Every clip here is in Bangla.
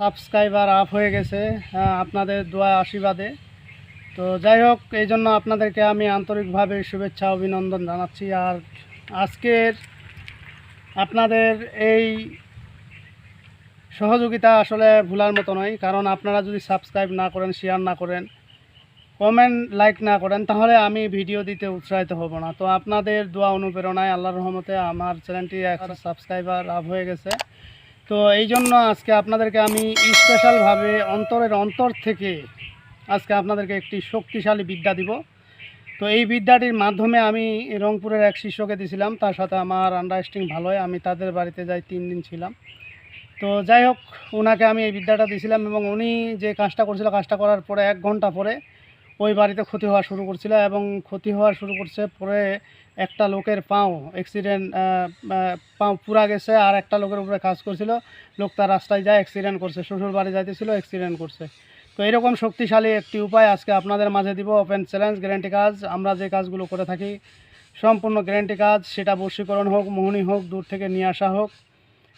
সাবস্ক্রাইবার আপ হয়ে গেছে হ্যাঁ, আপনাদের দোয়া আশীর্বাদে। তো যাই হোক এই জন্য আপনাদেরকে আমি আন্তরিকভাবে শুভেচ্ছা অভিনন্দন জানাচ্ছি। আর আজকের আপনাদের এই সহযোগিতা আসলে ভুলার মতো নয় কারণ আপনারা যদি সাবস্ক্রাইব না করেন শেয়ার না করেন কমেন্ট লাইক না করেন তাহলে আমি ভিডিও দিতে উৎসাহিত হব না। তো আপনাদের দোয়া অনুপ্রেরণায় আল্লাহর রহমতে আমার চ্যানেলটি এখন সাবস্ক্রাইবার আপ হয়ে গেছে। তো এই জন্য আজকে আপনাদেরকে আমি স্পেশালভাবে অন্তরের অন্তর থেকে আজকে আপনাদেরকে একটি শক্তিশালী বিদ্যা দিব। তো এই বিদ্যাটির মাধ্যমে আমি রংপুরের এক শিষ্যকে দিয়েছিলাম তার সাথে আমার আন্ডারস্ট্যান্ডিং ভালোই আমি তাদের বাড়িতে যাই তিন দিন ছিলাম। তো যাই হোক ওনাকে আমি এই বিদ্যাটা দিয়েছিলাম এবং উনি যে কাজটা করছিল, কাজটা করার পরে এক ঘণ্টা পরে ওই বাড়িতে ক্ষতি হওয়া শুরু করছিল এবং ক্ষতি হওয়া শুরু করছে পরে একটা লোকের পাও অ্যাক্সিডেন্ট পাও পুরা গেছে আর একটা লোকের উপরে কাজ করছিল। লোক তার রাস্তায় যায় অ্যাক্সিডেন্ট করছে, শ্বশুর বাড়ি যাইতেছিল অ্যাক্সিডেন্ট করছে। তো এরকম শক্তিশালী একটি উপায় আজকে আপনাদের মাঝে দিব ওপেন চ্যালেঞ্জ গ্যারেন্টি কাজ। আমরা যে কাজগুলো করে থাকি, সম্পূর্ণ গ্যারেন্টি কাজ, সেটা বশীকরণ হোক, মোহনী হোক, দূর থেকে নিয়ে আসা হোক।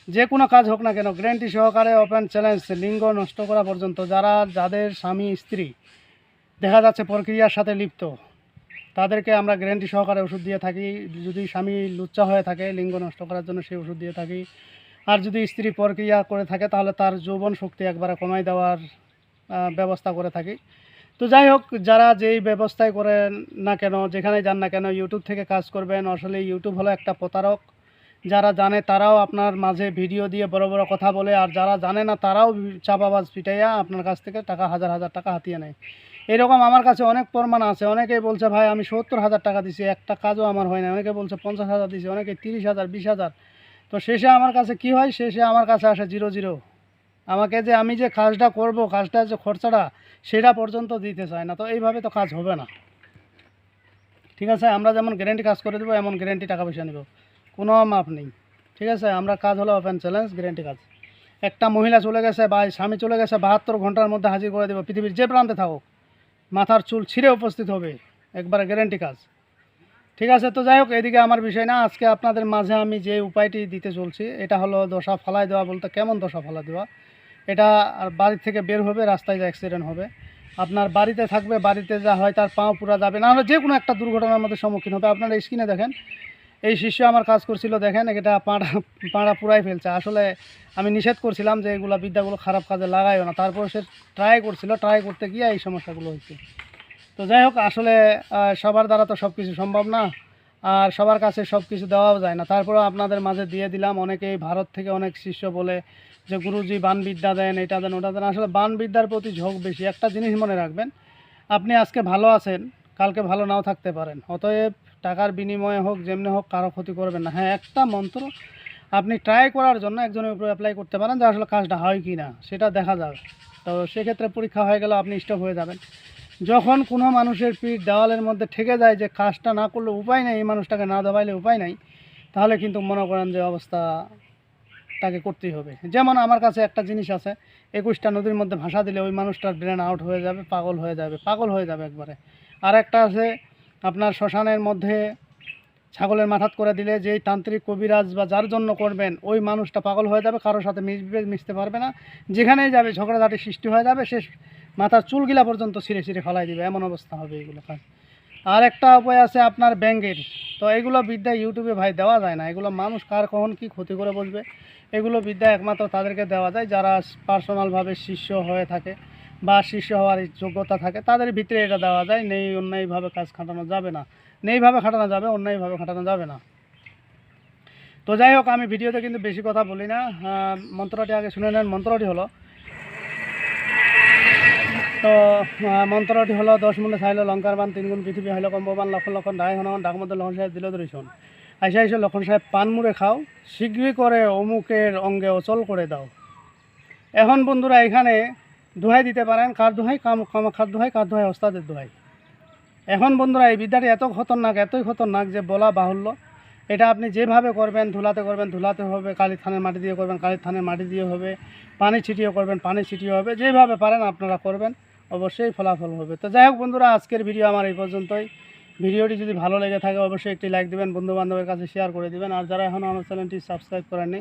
যে কোনো কাজ হোক না কেন গ্যারেন্টি সহকারে ওপেন চ্যালেঞ্জ লিঙ্গ নষ্ট করা পর্যন্ত যারা, যাদের স্বামী, স্ত্রী দেখা যাচ্ছে প্রক্রিয়ার সাথে লিপ্ত। তাদেরকে আমরা গ্যারেন্টি সহকারে ওষুধ দিয়ে থাকি। যদি স্বামী লুচ্চা হয়ে থাকে, লিঙ্গ নষ্ট করার জন্য সেই ওষুধ দিয়ে থাকি। আর যদি স্ত্রী প্রক্রিয়া করে থাকে, তাহলে তার যৌবন শক্তি একবারে কমাই দেওয়ার ব্যবস্থা করে থাকি। তো যাই হোক, যারা যেই ব্যবস্থায় করেন না কেন যেখানে যান না কেন ইউটিউব থেকে কাজ করবেন। আসলে ইউটিউব হলো একটা প্রতারক। যারা জানে তারাও আপনার মাঝে ভিডিও দিয়ে বড় বড় কথা বলে, আর যারা জানে না তারাও চাপাবাজ পিটাইয়া আপনার কাছ থেকে টাকা, হাজার হাজার টাকা হাতিয়ে নেয়। এরকম আমার কাছে অনেক প্রমাণ আছে। অনেকেই বলছে, ভাই, আমি সত্তর হাজার টাকা দিছি, একটা কাজও আমার হয় না। অনেকে বলছে, পঞ্চাশ হাজার দিছি। অনেকে তিরিশ হাজার, বিশ হাজার। তো শেষে আমার কাছে কি হয়? শেষে আমার কাছে আসে জিরো জিরো। আমাকে যে আমি যে কাজটা করব, কাজটা যে খরচাটা, সেটা পর্যন্ত দিতে চায় না। তো এইভাবে তো কাজ হবে না। ঠিক আছে? আমরা যেমন গ্যারেন্টি কাজ করে দেবো, এমন গ্যারেন্টি টাকা পয়সা নেব। কোনো মাপ নেই। ঠিক আছে? আমরা কাজ হলো ওপেন চ্যালেঞ্জ গ্যারেন্টি কাজ। একটা মহিলা চলে গেছে বা স্বামী চলে গেছে, বাহাত্তর ঘণ্টার মধ্যে হাজির করে দেবো। পৃথিবীর যে প্রান্তে থাকুক, মাথার চুল ছিঁড়ে উপস্থিত হবে। একবারে গ্যারেন্টি কাজ। ঠিক আছে? তো যাই হোক, এদিকে আমার বিষয় না, আজকে আপনাদের মাঝে আমি যে উপায়টি দিতে চলছি, এটা হলো দশা ফালাই দেওয়া বলতে কেমন দশা ফালাই দেওয়া? এটা বাড়ি থেকে বের হবে, রাস্তায় যে অ্যাক্সিডেন্ট হবে। আপনার বাড়িতে থাকবে, বাড়িতে যা হয় তার পাও পুরা যাবে। না হলে যে কোনো একটা দুর্ঘটনার মধ্যে সম্মুখীন হবে। আপনারা স্ক্রিনে দেখেন এই শিষ্য আমার কাজ করছিল, দেখেন এটা পাড়া পাড়া পুরাই ফেলছে। আসলে আমি নিষেধ করছিলাম যে এগুলো বিদ্যাগুলো খারাপ কাজে লাগাইও না। তারপর সে ট্রাই করছিল ট্রাই করতে গিয়ে এই সমস্যাগুলো হয়েছে। তো যাই হোক, আসলে সবার দ্বারা তো সব কিছু সম্ভব না, আর সবার কাছে সব কিছু দেওয়াও যায় না। তারপরেও আপনাদের মাঝে দিয়ে দিলাম, অনেকেই ভারত থেকে অনেক শিষ্য বলে যে, গুরুজি বানবিদ্যা দেন, এটা দেন, ওটা দেন। আসলে বানবিদ্যার প্রতি ঝোঁক বেশি। একটা জিনিস মনে রাখবেন, আপনি আজকে ভালো আছেন, কালকে ভালো নাও থাকতে পারেন। অতএব টাকার বিনিময়ে হোক, যেমনি হোক, কারও ক্ষতি করবেন না। হ্যাঁ একটা মন্ত্র, আপনি ট্রাই করার জন্য একজনের উপরে অ্যাপ্লাই করতে পারেন যে আসলে কাজটা হয় কি না, সেটা দেখা যাবে। তো সেক্ষেত্রে পরীক্ষা হয়ে গেলে আপনি স্টপ হয়ে যাবেন। যখন কোনো মানুষের পিঠ দেওয়ালের মধ্যে ঠেকে যায় যে কাজটা না করলে উপায় নেই, এই মানুষটাকে না দেওয়াইলে উপায় নাই, তাহলে কিন্তু মনে করেন যে অবস্থা তাকে করতেই হবে। যেমন আমার কাছে একটা জিনিস আছে, একুশটা নদীর মধ্যে ভাষা দিলে ওই মানুষটার ব্রেন আউট হয়ে যাবে, পাগল হয়ে যাবে, পাগল হয়ে যাবে একবারে। আর একটা আছে আপনার শ্মশানের মধ্যে ছাগলের মাথাত করে দিলে যেই তান্ত্রিক কবিরাজ বা যার জন্য করবেন, ওই মানুষটা পাগল হয়ে যাবে, কারোর সাথে মিশবে, মিশতে পারবে না। যেখানেই যাবে, ঝগড়াঝাটি সৃষ্টি হয়ে যাবে, সে মাথার চুলগিলা পর্যন্ত ছিঁড়ে ছিঁড়ে ফেলাই দিবে। এমন অবস্থা হবে এগুলো কাজ আর একটা উপায় আছে আপনার ব্যাঙ্গের। তো এগুলো বিদ্যা ইউটিউবে ভাই দেওয়া যায় না। এগুলো মানুষ কার কখন কি ক্ষতি করে বসবে, এগুলো বিদ্যা একমাত্র তাদেরকে দেওয়া যায়, যারা পার্সোনালভাবে শিষ্য হয়ে থাকে। বা শিষ্য হওয়ার যোগ্যতা থাকে, তাদের ভিতরে এটা দেওয়া যায়, নেই, অন্যায়ভাবে কাজ খাটানো যাবে না। নেইভাবে খাটানো যাবে, অন্যায়ভাবে খাটানো যাবে না। তো যাই হোক, আমি ভিডিওতে কিন্তু বেশি কথা বলি না। মন্ত্রটি আগে শুনে নেন, মন্ত্রটি হলো তো মন্ত্রটি হলো, দশ মূলে চাইল লঙ্কার বান তিনগুণ পৃথিবী, হইল কম্ববান লক্ষ লক্ষ ডাই হনগন ডাক মধ্যে লক্ষণ সাহেব, দিল দৃশন আইসা আইসা লক্ষণ সাহেব, পান মুড়ে খাও, শীঘ্রই করে অমুকের অঙ্গে অচল করে দাও। এখন বন্ধুরা, এখানে দোহাই দিতে পারেন, কার দোহাই, কাম কামাখার দোহাই, কার দোহাই, ওস্তাদের দোহাই। এখন বন্ধুরা, এই বিদ্যাটি এত খতরনাক, এতই খতরনাক যে বলা বাহুল্য। এটা আপনি যেভাবে করবেন, ধুলাতে করবেন, ধুলাতে হবে কালী থানের মাটি দিয়ে করবেন কালী থানের মাটি দিয়ে হবে, পানি ছিটিয়ে করবেন, পানি ছিটিয়ে হবে, যেভাবে পারেন আপনারা করবেন, অবশ্যই ফলাফল হবে। তো যাই হোক বন্ধুরা, আজকের ভিডিও আমার এই পর্যন্তই। ভিডিওটি যদি ভালো লেগে থাকে, অবশ্যই একটি লাইক দিবেন বন্ধু বান্ধবের কাছে শেয়ার করে দিবেন। আর যারা এখনও আমার চ্যানেলটি সাবস্ক্রাইব করেননি